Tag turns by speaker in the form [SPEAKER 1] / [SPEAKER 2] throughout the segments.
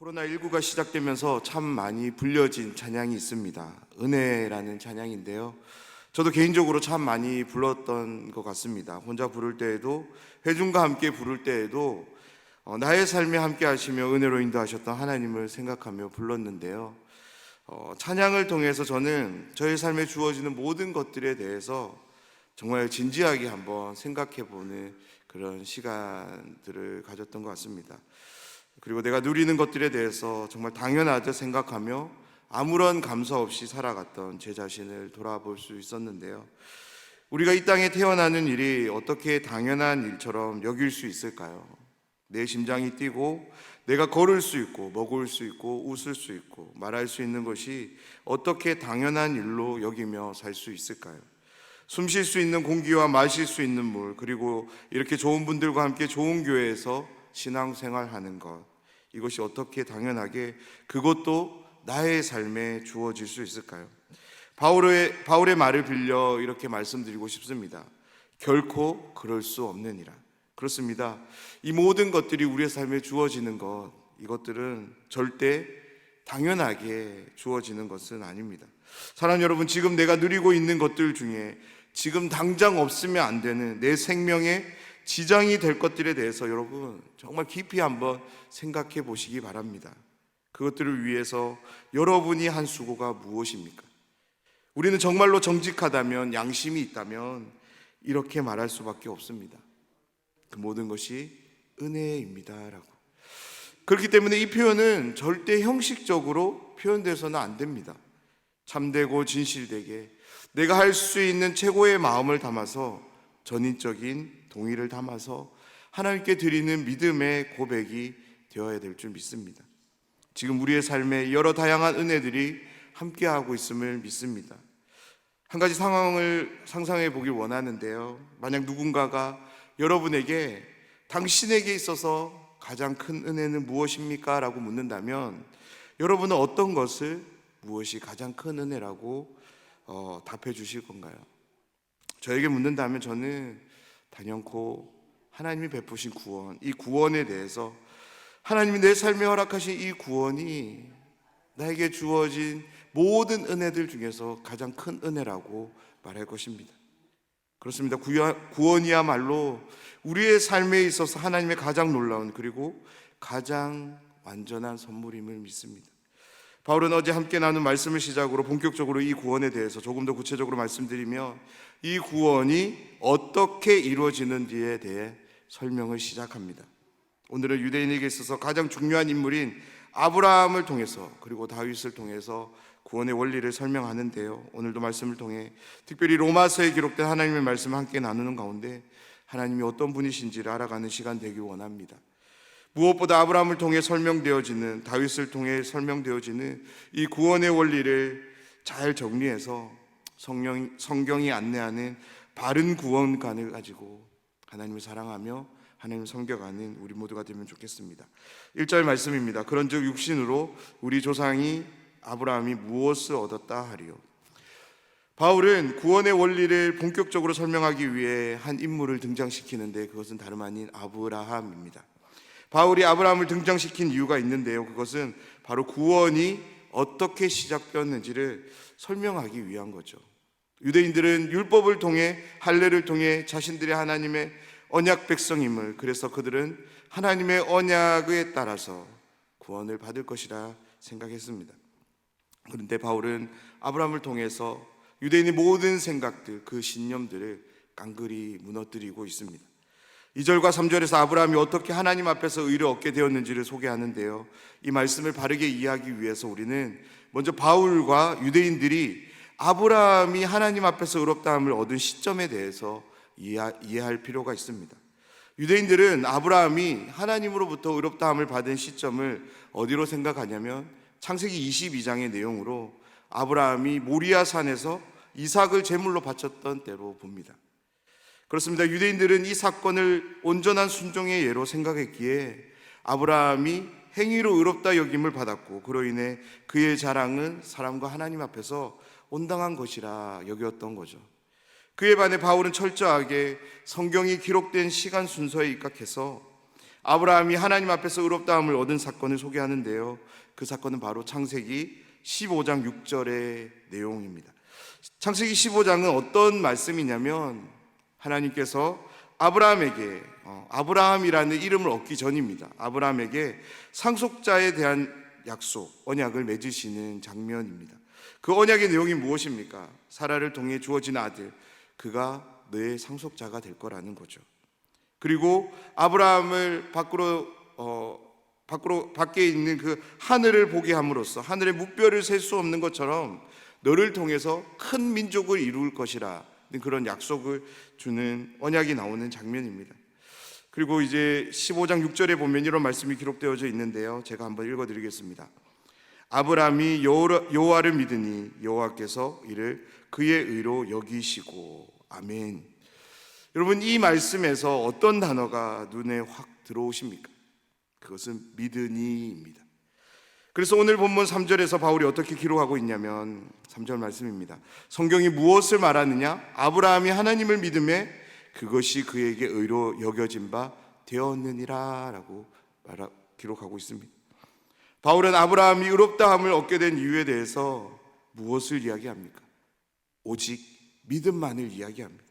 [SPEAKER 1] 코로나19가 시작되면서 참 많이 불려진 찬양이 있습니다. 은혜라는 찬양인데요. 저도 개인적으로 참 많이 불렀던 것 같습니다. 혼자 부를 때에도 회중과 함께 부를 때에도 어, 나의 삶에 함께 하시며 은혜로 인도하셨던 하나님을 생각하며 불렀는데요. 어, 찬양을 통해서 저는 저의 삶에 주어지는 모든 것들에 대해서 정말 진지하게 한번 생각해 보는 그런 시간들을 가졌던 것 같습니다. 그리고 내가 누리는 것들에 대해서 정말 당연하듯 생각하며 아무런 감사 없이 살아갔던 제 자신을 돌아볼 수 있었는데요. 우리가 이 땅에 태어나는 일이 어떻게 당연한 일처럼 여길 수 있을까요? 내 심장이 뛰고 내가 걸을 수 있고 먹을 수 있고 웃을 수 있고 말할 수 있는 것이 어떻게 당연한 일로 여기며 살 수 있을까요? 숨 쉴 수 있는 공기와 마실 수 있는 물 그리고 이렇게 좋은 분들과 함께 좋은 교회에서 신앙생활 하는 것 이것이 어떻게 당연하게 그것도 나의 삶에 주어질 수 있을까요? 바울의 바울의 말을 빌려 이렇게 말씀드리고 싶습니다. 결코 그럴 수 없느니라. 그렇습니다. 이 모든 것들이 우리의 삶에 주어지는 것 이것들은 절대 당연하게 주어지는 것은 아닙니다. 사랑 여러분, 지금 내가 누리고 있는 것들 중에 지금 당장 없으면 안 되는 내 생명에 지장이 될 것들에 대해서 여러분 정말 깊이 한번 생각해 보시기 바랍니다. 그것들을 위해서 여러분이 한 수고가 무엇입니까? 우리는 정말로 정직하다면 양심이 있다면 이렇게 말할 수밖에 없습니다. 그 모든 것이 은혜입니다라고. 그렇기 때문에 이 표현은 절대 형식적으로 표현돼서는 안 됩니다. 참되고 진실되게 내가 할 수 있는 최고의 마음을 담아서 전인적인 동의를 담아서 하나님께 드리는 믿음의 고백이 되어야 될 줄 믿습니다. 지금 우리의 삶에 여러 다양한 은혜들이 함께하고 있음을 믿습니다. 한 가지 상황을 상상해 보길 원하는데요. 만약 누군가가 여러분에게 당신에게 있어서 가장 큰 은혜는 무엇입니까? 라고 묻는다면 여러분은 어떤 것을 무엇이 가장 큰 은혜라고 어, 답해 주실 건가요? 저에게 묻는다면 저는 단연코 하나님이 베푸신 구원, 이 구원에 대해서 하나님이 내 삶에 허락하신 이 구원이 나에게 주어진 모든 은혜들 중에서 가장 큰 은혜라고 말할 것입니다. 그렇습니다. 구원이야말로 우리의 삶에 있어서 하나님의 가장 놀라운 그리고 가장 완전한 선물임을 믿습니다. 바울은 어제 함께 나눈 말씀을 시작으로 본격적으로 이 구원에 대해서 조금 더 구체적으로 말씀드리며 이 구원이 어떻게 이루어지는지에 대해 설명을 시작합니다. 오늘은 유대인에게 있어서 가장 중요한 인물인 아브라함을 통해서 그리고 다윗을 통해서 구원의 원리를 설명하는데요. 오늘도 말씀을 통해 특별히 로마서에 기록된 하나님의 말씀을 함께 나누는 가운데 하나님이 어떤 분이신지를 알아가는 시간 되길 원합니다. 무엇보다 아브라함을 통해 설명되어지는 다윗을 통해 설명되어지는 이 구원의 원리를 잘 정리해서 성령, 성경이 안내하는 바른 구원관을 가지고 하나님을 사랑하며 하나님을 섬겨가는 우리 모두가 되면 좋겠습니다. 1절 말씀입니다. 그런즉 육신으로 우리 조상이 아브라함이 무엇을 얻었다 하리요. 바울은 구원의 원리를 본격적으로 설명하기 위해 한 인물을 등장시키는데 그것은 다름 아닌 아브라함입니다. 바울이 아브라함을 등장시킨 이유가 있는데요. 그것은 바로 구원이 어떻게 시작되었는지를 설명하기 위한 거죠. 유대인들은 율법을 통해 할례를 통해 자신들의 하나님의 언약 백성임을 그래서 그들은 하나님의 언약에 따라서 구원을 받을 것이라 생각했습니다. 그런데 바울은 아브라함을 통해서 유대인의 모든 생각들, 그 신념들을 깡그리 무너뜨리고 있습니다. 2절과 3절에서 아브라함이 어떻게 하나님 앞에서 의를 얻게 되었는지를 소개하는데요. 이 말씀을 바르게 이해하기 위해서 우리는 먼저 바울과 유대인들이 아브라함이 하나님 앞에서 의롭다함을 얻은 시점에 대해서 이해할 필요가 있습니다. 유대인들은 아브라함이 하나님으로부터 의롭다함을 받은 시점을 어디로 생각하냐면 창세기 22장의 내용으로 아브라함이 모리아 산에서 이삭을 제물로 바쳤던 때로 봅니다. 그렇습니다. 유대인들은 이 사건을 온전한 순종의 예로 생각했기에 아브라함이 행위로 의롭다 여김을 받았고 그로 인해 그의 자랑은 사람과 하나님 앞에서 온당한 것이라 여겼던 거죠. 그에 반해 바울은 철저하게 성경이 기록된 시간 순서에 입각해서 아브라함이 하나님 앞에서 의롭다함을 얻은 사건을 소개하는데요. 그 사건은 바로 창세기 15장 6절의 내용입니다. 창세기 15장은 어떤 말씀이냐면 하나님께서 아브라함에게 어, 아브라함이라는 이름을 얻기 전입니다. 아브라함에게 상속자에 대한 약속, 언약을 맺으시는 장면입니다. 그 언약의 내용이 무엇입니까? 사라를 통해 주어진 아들, 그가 너의 상속자가 될 거라는 거죠. 그리고 아브라함을 밖으로 어, 밖으로 밖에 있는 그 하늘을 보게 함으로써 하늘의 무뼈를 셀 수 없는 것처럼 너를 통해서 큰 민족을 이룰 것이라 그런 약속을 주는 언약이 나오는 장면입니다. 그리고 이제 15장 6절에 보면 이런 말씀이 기록되어져 있는데요. 제가 한번 읽어 드리겠습니다. 아브라함이 여호와를 믿으니 여호와께서 이를 그의 의로 여기시고 아멘. 여러분 이 말씀에서 어떤 단어가 눈에 확 들어오십니까? 그것은 믿으니입니다. 그래서 오늘 본문 3절에서 바울이 어떻게 기록하고 있냐면 3절 말씀입니다. 성경이 무엇을 말하느냐? 아브라함이 하나님을 믿음에 그것이 그에게 의로 여겨진 바 되었느니라라고 말하, 기록하고 있습니다. 바울은 아브라함이 의롭다함을 얻게 된 이유에 대해서 무엇을 이야기합니까? 오직 믿음만을 이야기합니다.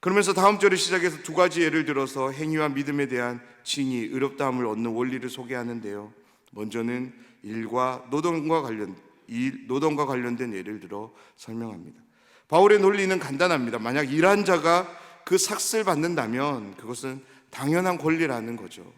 [SPEAKER 1] 그러면서 다음 절을 시작해서 두 가지 예를 들어서 행위와 믿음에 대한 칭의, 의롭다함을 얻는 원리를 소개하는데요. 먼저는 일과 노동과 관련 일, 노동과 관련된 예를 들어 설명합니다. 바울의 논리는 간단합니다. 만약 일한 자가 그 삭스를 받는다면 그것은 당연한 권리라는 거죠.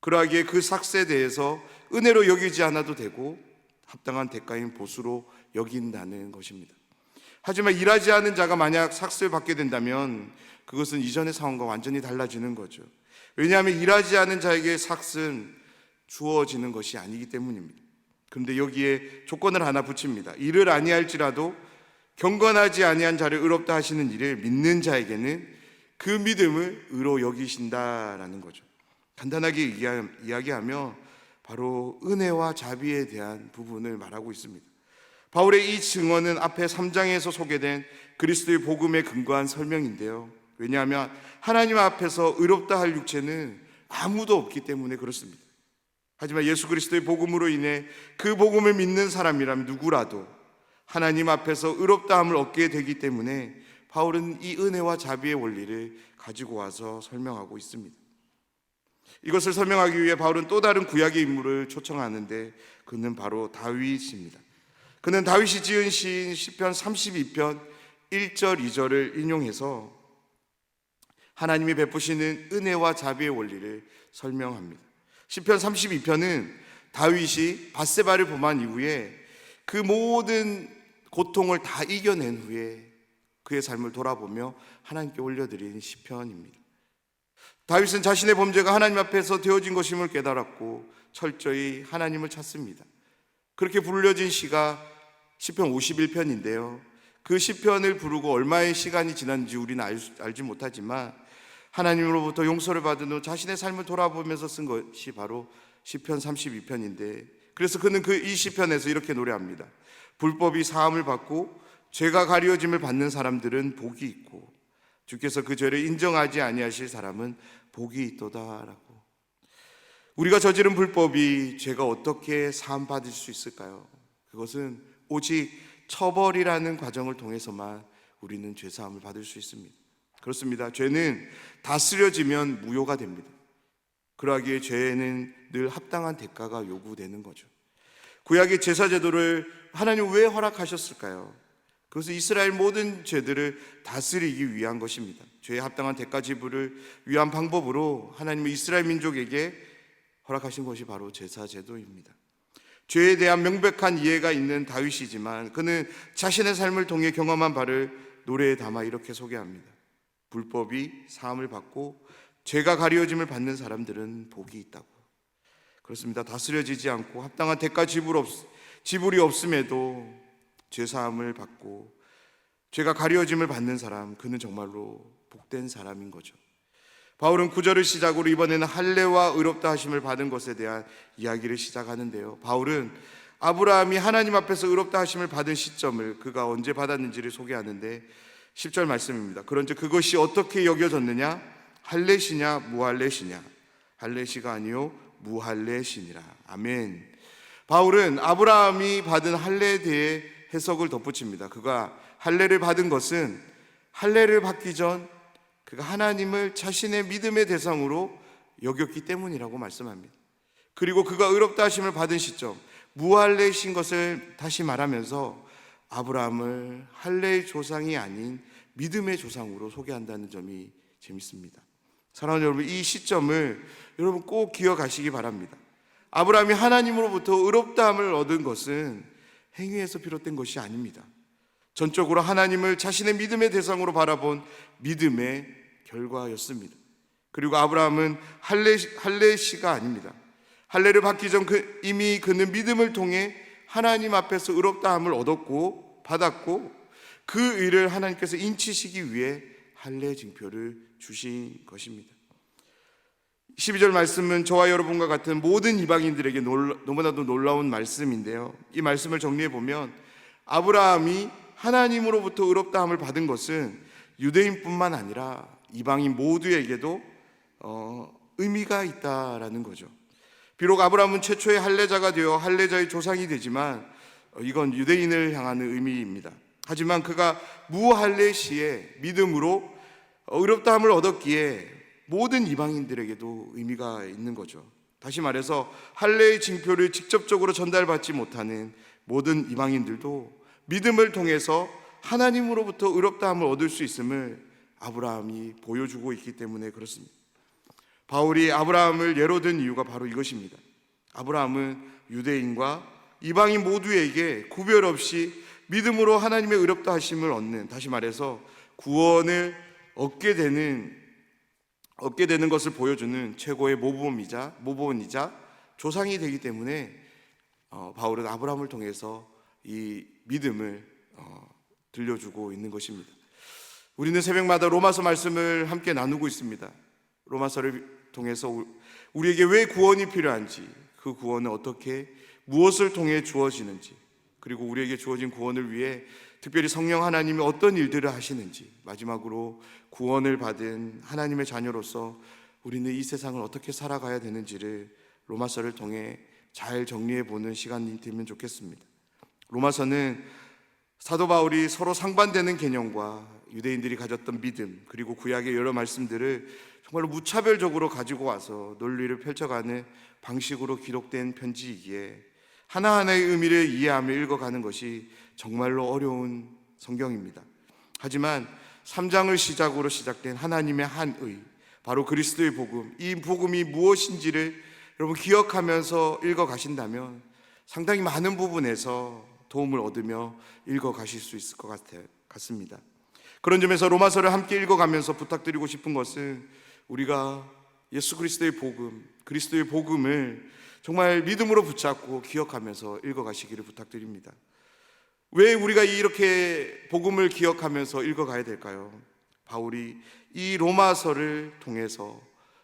[SPEAKER 1] 그러하기에 그 삭스에 대해서 은혜로 여기지 않아도 되고 합당한 대가인 보수로 여긴다는 것입니다. 하지만 일하지 않은 자가 만약 삭스를 받게 된다면 그것은 이전의 상황과 완전히 달라지는 거죠. 왜냐하면 일하지 않은 자에게 삭스는 주어지는 것이 아니기 때문입니다. 그런데 여기에 조건을 하나 붙입니다. 일을 아니할지라도 경건하지 아니한 자를 의롭다 하시는 일을 믿는 자에게는 그 믿음을 의로 여기신다라는 거죠. 간단하게 이야- 이야기하며 바로 은혜와 자비에 대한 부분을 말하고 있습니다. 바울의 이 증언은 앞에 3장에서 소개된 그리스도의 복음에 근거한 설명인데요. 왜냐하면 하나님 앞에서 의롭다 할 육체는 아무도 없기 때문에 그렇습니다. 하지만 예수 그리스도의 복음으로 인해 그 복음을 믿는 사람이라면 누구라도 하나님 앞에서 의롭다함을 얻게 되기 때문에 바울은 이 은혜와 자비의 원리를 가지고 와서 설명하고 있습니다. 이것을 설명하기 위해 바울은 또 다른 구약의 인물을 초청하는데 그는 바로 다윗입니다. 그는 다윗이 지은 시인 시편 32편 1절 2절을 인용해서 하나님이 베푸시는 은혜와 자비의 원리를 설명합니다. 시편 32편은 다윗이 바세바를 범한 이후에 그 모든 고통을 다 이겨낸 후에 그의 삶을 돌아보며 하나님께 올려드린 시편입니다. 다윗은 자신의 범죄가 하나님 앞에서 되어진 것임을 깨달았고 철저히 하나님을 찾습니다. 그렇게 불려진 시가 시편 51편인데요. 그 시편을 부르고 얼마의 시간이 지난지 우리는 알, 수- 알지 못하지만 하나님으로부터 용서를 받은 후 자신의 삶을 돌아보면서 쓴 것이 바로 시편 32편인데 그래서 그는 그 이 시편에서 이렇게 노래합니다. 불법이 사함을 받고 죄가 가려짐을 받는 사람들은 복이 있고 주께서 그 죄를 인정하지 아니하실 사람은 복이 있도다라고. 우리가 저지른 불법이 죄가 어떻게 사함 받을 수 있을까요? 그것은 오직 처벌이라는 과정을 통해서만 우리는 죄 사함을 받을 수 있습니다. 그렇습니다. 죄는 다스려지면 무효가 됩니다. 그러하기에 죄는 늘 합당한 대가가 요구되는 거죠. 구약의 제사 제도를 하나님 왜 허락하셨을까요? 그것은 이스라엘 모든 죄들을 다스리기 위한 것입니다. 죄에 합당한 대가 지불을 위한 방법으로 하나님은 이스라엘 민족에게 허락하신 것이 바로 제사 제도입니다. 죄에 대한 명백한 이해가 있는 다윗이지만 그는 자신의 삶을 통해 경험한 바를 노래에 담아 이렇게 소개합니다. 불법이 사함을 받고 죄가 가려짐을 받는 사람들은 복이 있다고. 그렇습니다. 다스려지지 않고 합당한 대가 지불 없, 지불이 없음에도 죄 사함을 받고 죄가 가려짐을 받는 사람 그는 정말로 복된 사람인 거죠. 바울은 구절을 시작으로 이번에는 할례와 의롭다 하심을 받은 것에 대한 이야기를 시작하는데요. 바울은 아브라함이 하나님 앞에서 의롭다 하심을 받은 시점을 그가 언제 받았는지를 소개하는데 10절 말씀입니다. 그런즉 그것이 어떻게 여겨졌느냐? 할례시냐 무할례시냐? 할례시가 아니요 무할례시니라. 아멘. 바울은 아브라함이 받은 할례에 대해 해석을 덧붙입니다. 그가 할례를 받은 것은 할례를 받기 전 그가 하나님을 자신의 믿음의 대상으로 여겼기 때문이라고 말씀합니다. 그리고 그가 의롭다 하심을 받은 시점 무할례신 것을 다시 말하면서 아브라함을 할례의 조상이 아닌 믿음의 조상으로 소개한다는 점이 재밌습니다. 사랑하는 여러분, 이 시점을 여러분 꼭 기억하시기 바랍니다. 아브라함이 하나님으로부터 의롭다함을 얻은 것은 행위에서 비롯된 것이 아닙니다. 전적으로 하나님을 자신의 믿음의 대상으로 바라본 믿음의 결과였습니다. 그리고 아브라함은 할례 할례시가 아닙니다. 할례를 받기 전 그, 이미 그는 믿음을 통해 하나님 앞에서 의롭다함을 얻었고 받았고 그 의를 하나님께서 인치시기 위해 할례 징표를 주신 것입니다. 12절 말씀은 저와 여러분과 같은 모든 이방인들에게 놀라, 너무나도 놀라운 말씀인데요. 이 말씀을 정리해 보면 아브라함이 하나님으로부터 의롭다함을 받은 것은 유대인뿐만 아니라 이방인 모두에게도 어, 의미가 있다라는 거죠. 비록 아브라함은 최초의 할례자가 되어 할례자의 조상이 되지만 어, 이건 유대인을 향하는 의미입니다. 하지만 그가 무할례 시에 믿음으로 의롭다함을 얻었기에 모든 이방인들에게도 의미가 있는 거죠. 다시 말해서 할례의 징표를 직접적으로 전달받지 못하는 모든 이방인들도 믿음을 통해서 하나님으로부터 의롭다함을 얻을 수 있음을 아브라함이 보여주고 있기 때문에 그렇습니다. 바울이 아브라함을 예로 든 이유가 바로 이것입니다. 아브라함은 유대인과 이방인 모두에게 구별 없이 믿음으로 하나님의 의롭다 하심을 얻는 다시 말해서 구원을 얻게 되는 얻게 되는 것을 보여주는 최고의 모범이자 모범이자 조상이 되기 때문에 어, 바울은 아브라함을 통해서 이 믿음을 어, 들려주고 있는 것입니다. 우리는 새벽마다 로마서 말씀을 함께 나누고 있습니다. 로마서를 통해서 우리에게 왜 구원이 필요한지, 그 구원은 어떻게 무엇을 통해 주어지는지, 그리고 우리에게 주어진 구원을 위해 특별히 성령 하나님이 어떤 일들을 하시는지, 마지막으로 구원을 받은 하나님의 자녀로서 우리는 이 세상을 어떻게 살아가야 되는지를 로마서를 통해 잘 정리해 보는 시간이 되면 좋겠습니다. 로마서는 사도 바울이 서로 상반되는 개념과 유대인들이 가졌던 믿음 그리고 구약의 여러 말씀들을 정말로 무차별적으로 가지고 와서 논리를 펼쳐가는 방식으로 기록된 편지이기에 하나하나의 의미를 이해하며 읽어가는 것이 정말로 어려운 성경입니다. 하지만 3장을 시작으로 시작된 하나님의 한의, 바로 그리스도의 복음, 이 복음이 무엇인지를 여러분 기억하면서 읽어 가신다면 상당히 많은 부분에서 도움을 얻으며 읽어 가실 수 있을 것. 같습니다. 그런 점에서 로마서를 함께 읽어 가면서 부탁드리고 싶은 것은 우리가 예수 그리스도의 복음, 그리스도의 복음을 정말 믿음으로 붙잡고 기억하면서 읽어 가시기를 부탁드립니다. 왜 우리가 이렇게 복음을 기억하면서 읽어 가야 될까요? 바울이 이 로마서를 통해서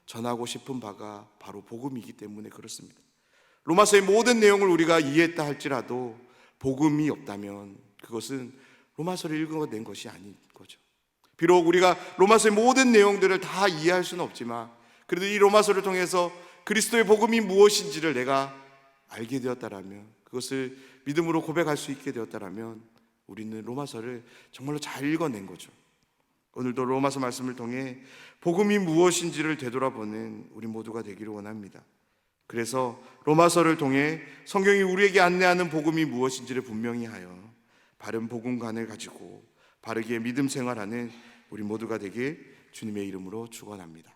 [SPEAKER 1] 전하고 싶은 바가 바로 복음이기 때문에 그렇습니다. 로마서의 모든 내용을 우리가 이해했다 할지라도 복음이 없다면 그것은 로마서를 읽어낸 것이 아닌 거죠. 비록 우리가 로마서의 모든 내용들을 다 이해할 수는 없지만 그래도 이 로마서를 통해서 그리스도의 복음이 무엇인지를 내가 알게 되었다라면 그것을 믿음으로 고백할 수 있게 되었다라면 우리는 로마서를 정말로 잘 읽어낸 거죠. 오늘도 로마서 말씀을 통해 복음이 무엇인지를 되돌아보는 우리 모두가 되기를 원합니다. 그래서 로마서를 통해 성경이 우리에게 안내하는 복음이 무엇인지를 분명히 하여 바른 복음관을 가지고 바르게 믿음 생활하는 우리 모두가 되길 주님의 이름으로 축원합니다.